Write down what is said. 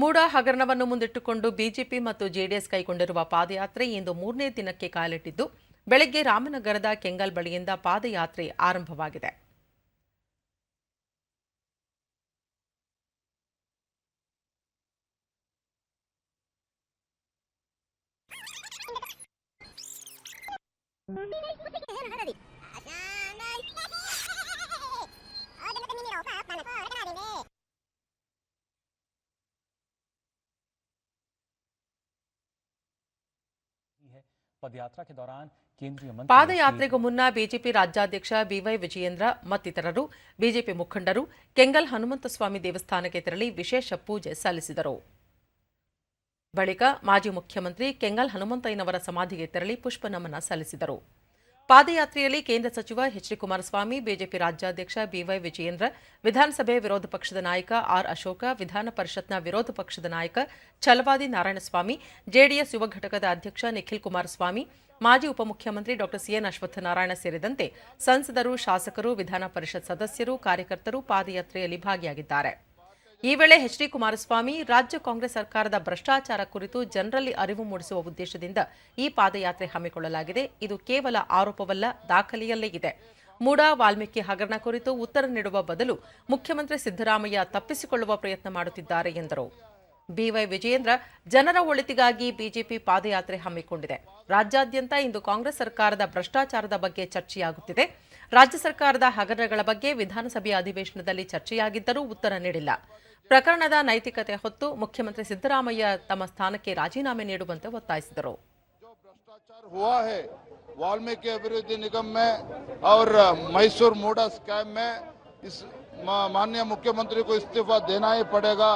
ಮೂಡ ಹಗರಣವನ್ನು ಮುಂದಿಟ್ಟುಕೊಂಡು ಬಿಜೆಪಿ ಮತ್ತು ಜೆಡಿಎಸ್ ಕೈಗೊಂಡಿರುವ ಪಾದಯಾತ್ರೆ ಇಂದು ಮೂರನೇ ದಿನಕ್ಕೆ ಕಾಲಿಟ್ಟಿದ್ದು, ಬೆಳಗ್ಗೆ ರಾಮನಗರದ ಕೆಂಗಲ್ ಬಳಿಯಿಂದ ಪಾದಯಾತ್ರೆ ಆರಂಭವಾಗಿದೆ. ಪಾದಯಾತ್ರೆಗೂ ಮುನ್ನ ಬಿಜೆಪಿ ರಾಜ್ಯಾಧ್ಯಕ್ಷ ಬಿವೈ ವಿಜಯೇಂದ್ರ ಮತ್ತಿತರರು, ಬಿಜೆಪಿ ಮುಖಂಡರು ಕೆಂಗಲ್ ಹನುಮಂತಸ್ವಾಮಿ ದೇವಸ್ಥಾನಕ್ಕೆ ತೆರಳಿ ವಿಶೇಷ ಪೂಜೆ ಸಲ್ಲಿಸಿದರು. ಬಳಿಕ ಮಾಜಿ ಮುಖ್ಯಮಂತ್ರಿ ಕೆಂಗಲ್ ಹನುಮಂತಯ್ಯನವರ ಸಮಾಧಿಗೆ ತೆರಳಿ ಪುಷ್ಪ ನಮನ ಸಲ್ಲಿಸಿದರು. ಪಾದಯಾತ್ರೆಯಲ್ಲಿ ಕೇಂದ್ರ ಸಚಿವ ಎಚ್ ಡಿ ಕುಮಾರಸ್ವಾಮಿ, ಬಿಜೆಪಿ ರಾಜ್ಯಾಧ್ಯಕ್ಷ ಬಿವೈ ವಿಜಯೇಂದ್ರ, ವಿಧಾನಸಭೆ ವಿರೋಧ ಪಕ್ಷದ ನಾಯಕ ಆರ್ ಅಶೋಕ, ವಿಧಾನ ಪರಿಷತ್ನ ವಿರೋಧ ಪಕ್ಷದ ನಾಯಕ ಛಲವಾದಿ ನಾರಾಯಣಸ್ವಾಮಿ, ಜೆಡಿಎಸ್ ಯುವ ಘಟಕದ ಅಧ್ಯಕ್ಷ ನಿಖಿಲ್ ಕುಮಾರಸ್ವಾಮಿ, ಮಾಜಿ ಉಪಮುಖ್ಯಮಂತ್ರಿ ಡಾ ಸಿಎನ್ ಅಶ್ವತ್ಥನಾರಾಯಣ ಸೇರಿದಂತೆ ಸಂಸದರು, ಶಾಸಕರು, ವಿಧಾನ ಪರಿಷತ್ ಸದಸ್ಯರು, ಕಾರ್ಯಕರ್ತರು ಪಾದಯಾತ್ರೆಯಲ್ಲಿ ಭಾಗಿಯಾಗಿದ್ದಾರೆ. ಈ ವೇಳೆ ಎಚ್ ಡಿ ಕುಮಾರಸ್ವಾಮಿ ರಾಜ್ಯ ಕಾಂಗ್ರೆಸ್ ಸರ್ಕಾರದ ಭ್ರಷ್ಟಾಚಾರ ಕುರಿತು ಜನರಲ್ಲಿ ಅರಿವು ಮೂಡಿಸುವ ಉದ್ದೇಶದಿಂದ ಈ ಪಾದಯಾತ್ರೆ ಹಮ್ಮಿಕೊಳ್ಳಲಾಗಿದೆ. ಇದು ಕೇವಲ ಆರೋಪವಲ್ಲ, ದಾಖಲೆಯಲ್ಲೇ ಇದೆ. ಮೂಡಾ, ವಾಲ್ಮೀಕಿ ಹಗರಣ ಕುರಿತು ಉತ್ತರ ನೀಡುವ ಬದಲು ಮುಖ್ಯಮಂತ್ರಿ ಸಿದ್ದರಾಮಯ್ಯ ತಪ್ಪಿಸಿಕೊಳ್ಳುವ ಪ್ರಯತ್ನ ಮಾಡುತ್ತಿದ್ದಾರೆ ಎಂದರು. ಬಿವೈ ವಿಜಯೇಂದ್ರ ಜನರ ಒಳಿತಿಗಾಗಿ ಬಿಜೆಪಿ ಪಾದಯಾತ್ರೆ ಹಮ್ಮಿಕೊಂಡಿದೆ ರಾಜ್ಯಾದ್ಯಂತ ಇಂದು ಕಾಂಗ್ರೆಸ್ ಸರ್ಕಾರದ ಭ್ರಷ್ಟಾಚಾರದ ಬಗ್ಗೆ ಚರ್ಚೆಯಾಗುತ್ತಿದೆ ರಾಜ್ಯ ಸರ್ಕಾರದ ಹಗರಣಗಳ ಬಗ್ಗೆ ವಿಧಾನಸಭೆಯ ಅಧಿವೇಶನದಲ್ಲಿ ಚರ್ಚೆಯಾಗಿದ್ದರೂ ಉತ್ತರ ನೀಡಿಲ್ಲ ಪ್ರಕರಣದ ನೈತಿಕತೆ ಹೊತ್ತು ಮುಖ್ಯಮಂತ್ರಿ ಸಿದ್ದರಾಮಯ್ಯ ತಮ್ಮ ಸ್ಥಾನಕ್ಕೆ ರಾಜೀನಾಮೆ ನೀಡುವಂತೆ ಒತ್ತಾಯಿಸಿದರು जो भ्रष्टाचार हुआ है वाल्मीकि अभिवृद्धि निगम में और मैसूर मूडा स्कैम में इस मा- माननीय मुख्यमंत्री को इस्तीफा देना ही पड़ेगा